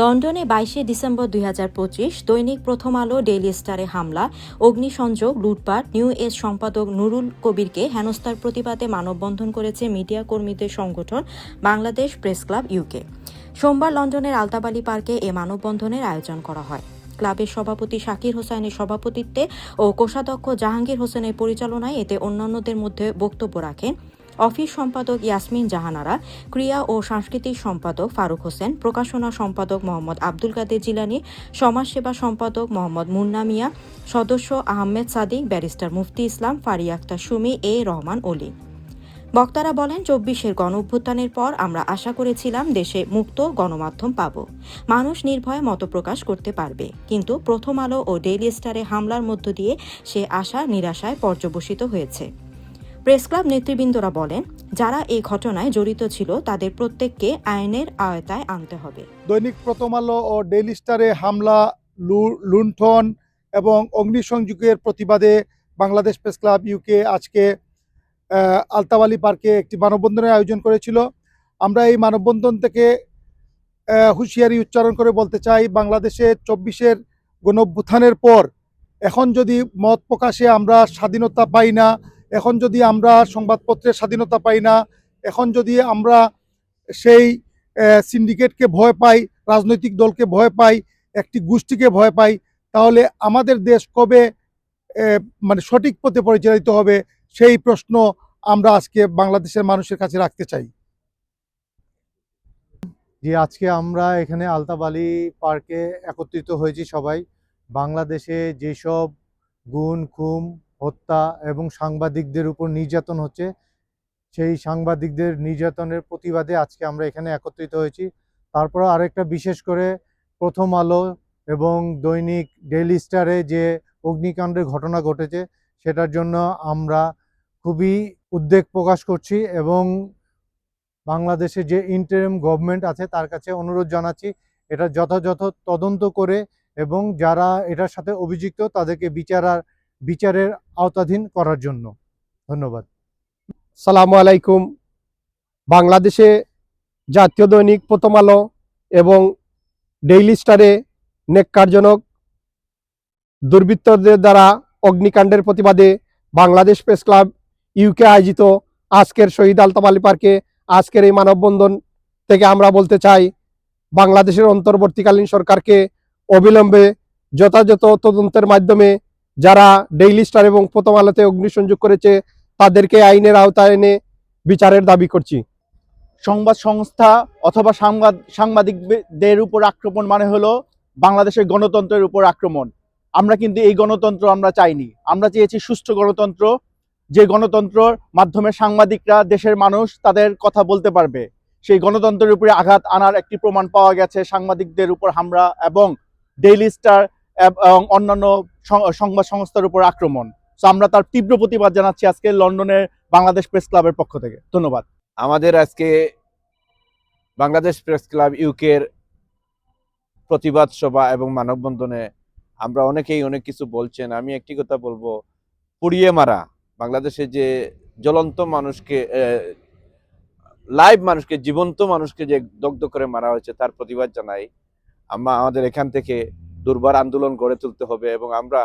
লন্ডনে বাইশে ডিসেম্বর দুই হাজার পঁচিশ দৈনিক প্রথম আলো ডেইলি স্টারে হামলা, অগ্নিসংযোগ, লুটপাট, নিউ এজ সম্পাদক নুরুল কবিরকে হেনস্থার প্রতিবাদে মানববন্ধন করেছে মিডিয়া কর্মীদের সংগঠন বাংলাদেশ প্রেস ক্লাব ইউকে সোমবার লন্ডনের আলতাবালি পার্কে এ মানববন্ধনের আয়োজন করা হয়। ক্লাবের সভাপতি শাকির হোসেনের সভাপতিত্বে ও কোষাধ্যক্ষ জাহাঙ্গীর হোসেনের পরিচালনায় এতে অন্যান্যদের মধ্যে বক্তব্য রাখেন অফিস সম্পাদক ইয়াসমিন জাহানারা, ক্রিয়া ও সাংস্কৃতিক সম্পাদক ফারুক হোসেন, প্রকাশনা সম্পাদক মোহাম্মদ আব্দুল কাদের জিলানি, সমাজসেবা সম্পাদক মোহাম্মদ মুন্না মিয়া, সদস্য আহমেদ সাদিক, ব্যারিস্টার মুফতি ইসলাম, ফারিয়া আক্তার সুমি, এ রহমান অলি। বক্তারা বলেন, চব্বিশের গণ অভ্যুত্থানের পর আমরা আশা করেছিলাম দেশে মুক্ত গণমাধ্যম পাব। মানুষ নির্ভয়ে মতপ্রকাশ করতে পারবে। কিন্তু প্রথম আলো ও ডেইলি স্টারে হামলার মধ্য দিয়ে সে আশা, নিরাশায় পর্যবসিত হয়েছে। প্রেস ক্লাব নেতৃবৃন্দরা বলেন, যারা এই ঘটনায় জড়িত ছিল, তাদের প্রত্যেককে আইনের আওতায় আনতে হবে। দৈনিক প্রথম আলো ও ডেইলি স্টারে হামলা লুণ্ঠন এবং অগ্নিসংযোগের প্রতিবাদে বাংলাদেশ প্রেস ক্লাব ইউকে আজকে আলতাবালি পার্কে একটি মানববন্ধনের আয়োজন করেছিল। আমরা এই মানববন্ধন থেকে হুঁশিয়ারি উচ্চারণ করে বলতে চাই, বাংলাদেশে চব্বিশের গণঅভ্যুত্থানের পর, এখন যদি মত প্রকাশে আমরা স্বাধীনতা পাই না এখন যদি আমরা সংবাদপত্রের স্বাধীনতা পাই না, এখন যদি আমরা সেই সিন্ডিকেটকে ভয় পাই, রাজনৈতিক দলকে ভয় পাই, একটি গোষ্ঠীকে ভয় পাই, তাহলে আমাদের দেশ কবে মানে সঠিক পথে পরিচালিত হবে, সেই প্রশ্ন আমরা আজকে বাংলাদেশের মানুষের কাছে রাখতে চাই। যে আজকে আমরা এখানে আলতাবালি পার্কে একত্রিত হয়েছি সবাই। বাংলাদেশে যেসব গুণ, খুম হত্যা এবং সাংবাদিকদের উপর নির্যাতন হচ্ছে। সেই সাংবাদিকদের নির্যাতনের প্রতিবাদে আজকে আমরা এখানে একত্রিত হয়েছি। তারপর আরেকটা বিশেষ করে প্রথম আলো এবং দৈনিক ডেইলি স্টারে যে অগ্নিকাণ্ডের ঘটনা ঘটেছে, সেটার জন্য আমরা খুবই উদ্বেগ প্রকাশ করছি এবং বাংলাদেশে যে ইন্টারিম গভর্নমেন্ট আছে, তার কাছে অনুরোধ জানাচ্ছি, এটা যথাযথ তদন্ত করে এবং যারা এটার সাথে অভিযুক্ত, তাদেরকে বিচারার বিচারের আওতাধীন করার জন্য। ধন্যবাদ। সালামু আলাইকুম। বাংলাদেশে জাতীয় দৈনিক প্রথম আলো এবং ডেইলি স্টারে নেককারজনক দুর্বৃত্তদের দ্বারা অগ্নিকাণ্ডের প্রতিবাদে বাংলাদেশ প্রেস ক্লাব ইউকে আয়োজিত আজকের শহীদ আলতাবালি পার্কে আজকের এই মানববন্ধন থেকে আমরা বলতে চাই, বাংলাদেশের অন্তর্বর্তীকালীন সরকারকে অবিলম্বে যথাযথ তদন্তের মাধ্যমে যারা ডেইলি স্টার এবং প্রথম আলোতে অগ্নিসংযোগ করেছে, তাদেরকে আইনের আওতায় এনে বিচারের দাবি করছি। সংবাদ সংস্থা অথবা সাংবাদ, সাংবাদিকদের উপর আক্রমণ মানে হলো বাংলাদেশের গণতন্ত্রের উপর আক্রমণ। আমরা কিন্তু এই গণতন্ত্র আমরা চাইনি। আমরা চেয়েছি সুষ্ঠু গণতন্ত্র, যে গণতন্ত্রর মাধ্যমে সাংবাদিকরা দেশের মানুষ তাদের কথা বলতে পারবে। সেই গণতন্ত্রের উপরে আঘাত আনার একটি প্রমাণ পাওয়া গেছে সাংবাদিকদের উপর হামলা এবং ডেইলি স্টার এবং অন্যান্য সংবাদ সংস্থার উপর আক্রমণ। তো আমরা তার তীব্র প্রতিবাদ জানাচ্ছি আজকে লন্ডনের বাংলাদেশ প্রেস ক্লাবের পক্ষ থেকে। ধন্যবাদ। আমাদের আজকে বাংলাদেশ প্রেস ক্লাব ইউকের প্রতিবাদ সভা এবং মানববন্ধনে আমরা অনেকেই অনেক কিছু বলছেন। আমি একটি কথা বলব। পুড়িয়ে মারা বাংলাদেশে যে জ্বলন্ত মানুষকে লাইভ মানুষকে, জীবন্ত মানুষকে যে দগ্ধ করে মারা হয়েছে তার প্রতিবাদ জানাই। আমরা আমাদের এখান থেকে দুর্বার আন্দোলন গড়ে তুলতে হবে এবং আমরা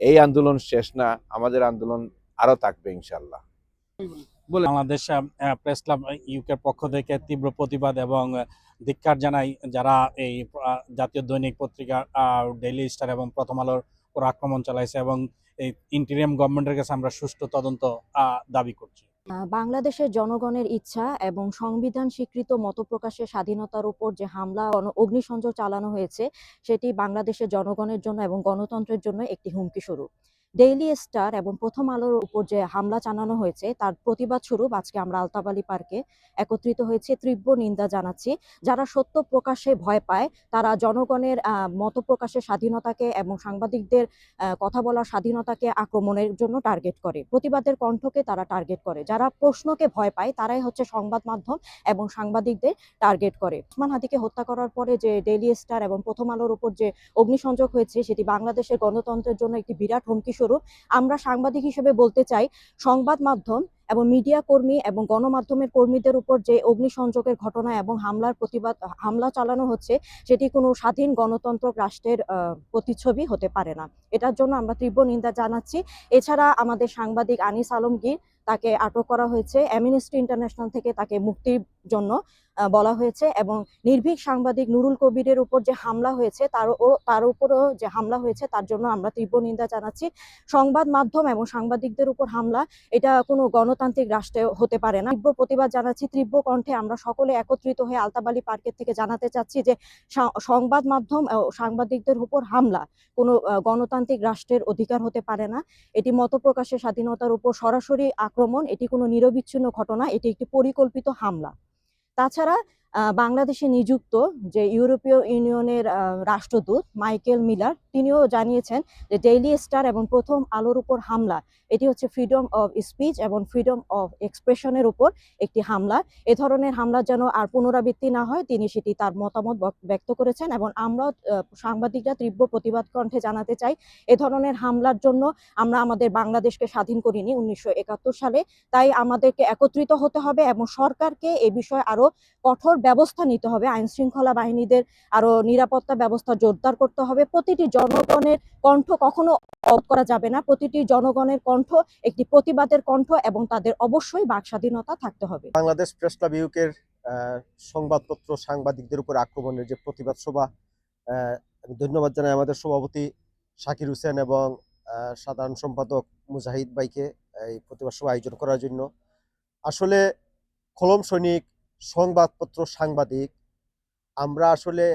এই আন্দোলন শেষ না আমাদের আন্দোলন আরও থাকবে ইনশাল্লাহ বাংলাদেশ প্রেস ক্লাব ইউকের পক্ষ থেকে তীব্র প্রতিবাদ এবং আহ, ধিক্কার জানাই যারা এই জাতীয় দৈনিক পত্রিকা ডেইলি স্টার এবং প্রথম আলোর উপর আক্রমণ চালাইছে এবং এই ইন্টিরিয়াম গভর্নমেন্টের কাছে আমরা সুষ্ঠু তদন্ত আহ, দাবি করছি। বাংলাদেশের জনগণের ইচ্ছা এবং সংবিধান স্বীকৃত মতপ্রকাশের স্বাধীনতার উপর যে হামলা অগ্নিসংযোগ চালানো হয়েছে, সেটি বাংলাদেশের জনগণের জন্য এবং গণতন্ত্রের জন্য একটি হুমকি স্বরূপ। ডেইলি স্টার এবং প্রথম আলোর উপর যে হামলা চালানো হয়েছে, তার প্রতিবাদ স্বরূপ আজকে আমরা আলতাবালি পার্কে একত্রিত হয়েছে, তীব্র নিন্দা জানাচ্ছি। যারা সত্য প্রকাশে ভয় পায়, তারা জনগণের মত প্রকাশের স্বাধীনতাকে এবং সাংবাদিকদের কথা বলার স্বাধীনতাকে আক্রমণের জন্য টার্গেট করে। প্রতিবাদের কণ্ঠকে তারা টার্গেট করে। যারা প্রশ্নকে ভয় পায়, তারাই হচ্ছে সংবাদ মাধ্যম এবং সাংবাদিকদের টার্গেট করে। ওসমান হাদিকে হত্যা করার পরে যে ডেইলি স্টার এবং প্রথম আলোর উপর যে অগ্নিসংযোগ হয়েছে, সেটি বাংলাদেশের গণতন্ত্রের জন্য একটি বিরাট হুমকি স্বরূপ আমরা সাংবাদিক হিসেবে বলতে চাই, সংবাদ মাধ্যম এবং মিডিয়া কর্মী এবং গণমাধ্যমের কর্মীদের উপর যে অগ্নিসংযোগের ঘটনা এবং হামলার প্রতিবাদ, হামলা চালানো হচ্ছে, সেটি কোনো স্বাধীন গণতন্ত্র রাষ্ট্রের প্রতিচ্ছবি হতে পারে না। এটার জন্য আমরা তীব্র নিন্দা জানাচ্ছি। এছাড়া আমাদের সাংবাদিক আনিস আলমগীর তাকে আটক করা হয়েছে। অ্যামনেস্টি ইন্টারন্যাশনাল থেকে তাকে মুক্তির জন্য বলা হয়েছে এবং নির্ভীক সাংবাদিক নুরুল কবিরের উপর যে হামলা হয়েছে তার ও- তার উপরও যে হামলা হয়েছে, তার জন্য আমরা তীব্র নিন্দা জানাচ্ছি। সংবাদ মাধ্যম এবং সাংবাদিকদের উপর হামলা, এটা কোনো গণতান্ত্রিক রাষ্ট্রে হতে পারে না। তীব্র প্রতিবাদ জানাচ্ছি, তীব্র কণ্ঠে আমরা সকলে একত্রিত হয়ে আলতাবালি পার্কের থেকে জানাতে চাচ্ছি যে সংবাদ মাধ্যম ও সাংবাদিকদের উপর হামলা কোনো গণতান্ত্রিক রাষ্ট্রের অধিকার হতে পারে না। এটি মত প্রকাশের স্বাধীনতার উপর সরাসরি আক্রমণ, এটি কোনো নিরবিচ্ছিন্ন ঘটনা, এটি একটি পরিকল্পিত হামলা। তাছাড়া বাংলাদেশে নিযুক্ত যে ইউরোপীয় ইউনিয়নের রাষ্ট্রদূত মাইকেল মিলার তিনিও জানিয়েছেন যে ডেইলি স্টার এবং প্রথম আলোর উপর হামলা, এটি হচ্ছে ফ্রিডম অফ স্পিচ এবং ফ্রিডম অফ এক্সপ্রেশনের উপর একটি হামলা। এ ধরনের হামলা যেন আর পুনরাবৃত্তি না হয়, তিনি সেটি তার মতামত ব্যক্ত করেছেন এবং আমরাও সাংবাদিকরা তীব্র প্রতিবাদ কণ্ঠে জানাতে চাই, এ ধরনের হামলার জন্য আমরা আমাদের বাংলাদেশকে স্বাধীন করিনি উনিশশো একাত্তর সালে। তাই আমাদেরকে একত্রিত হতে হবে এবং সরকারকে এ বিষয়ে আরও কঠোর ব্যবস্থা নিতে হবে। আইন শৃঙ্খলা বাহিনীদের আরও নিরাপত্তা ব্যবস্থা জোরদার করতে হবে। প্রতিটি জনগণের কণ্ঠ কখনো অফ করা যাবে না। প্রতিটি জনগণের কণ্ঠ একটি প্রতিবাদের কণ্ঠ এবং তাদের অবশ্যই বাক স্বাধীনতা থাকতে হবে। বাংলাদেশ প্রেস ক্লাব ইউকের সংবাদপত্র সাংবাদিকদের উপর আক্রমণের যে প্রতিবাদ সভা আমি ধন্যবাদ জানাই আমাদের সভাপতি শাকির হোসেন এবং সাধারণ সম্পাদক মুজাহিদ ভাইকে এই প্রতিবাদ সভা আয়োজন করার জন্য। আসলে কলম সৈনিক, সংবাদপত্র সাংবাদিক, আমরা আসলে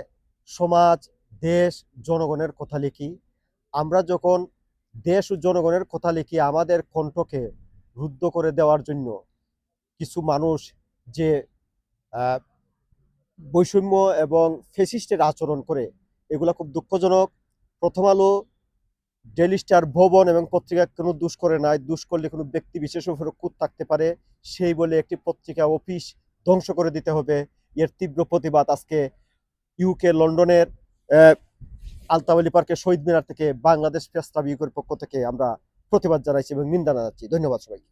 সমাজ দেশ জনগণের কথা লিখি, আমরা যখন দেশ ও জনগণের কথা লিখি আমাদের কণ্ঠকে রুদ্ধ করে দেওয়ার জন্য, কিছু মানুষ যে বৈষম্য এবং ফেসিস্টের আচরণ করে, এগুলো খুব দুঃখজনক। প্রথম আলো ডেলি স্টার ভবন এবং পত্রিকা কোনো দুষ করে নাই, দুষ করলে কোনো ব্যক্তি বিশেষ কুত থাকতে পারে, সেই বলে একটি পত্রিকা অফিস ধ্বংস করে দিতে হবে। এর তীব্র প্রতিবাদ আজকে ইউকে লন্ডনের আলতাবালি পার্কের শহীদ মিনার থেকে বাংলাদেশ প্রেস ক্লাব ইউকের পক্ষ থেকে আমরা প্রতিবাদ জানাইছি এবং নিন্দা জানাচ্ছি। ধন্যবাদ সবাইকে।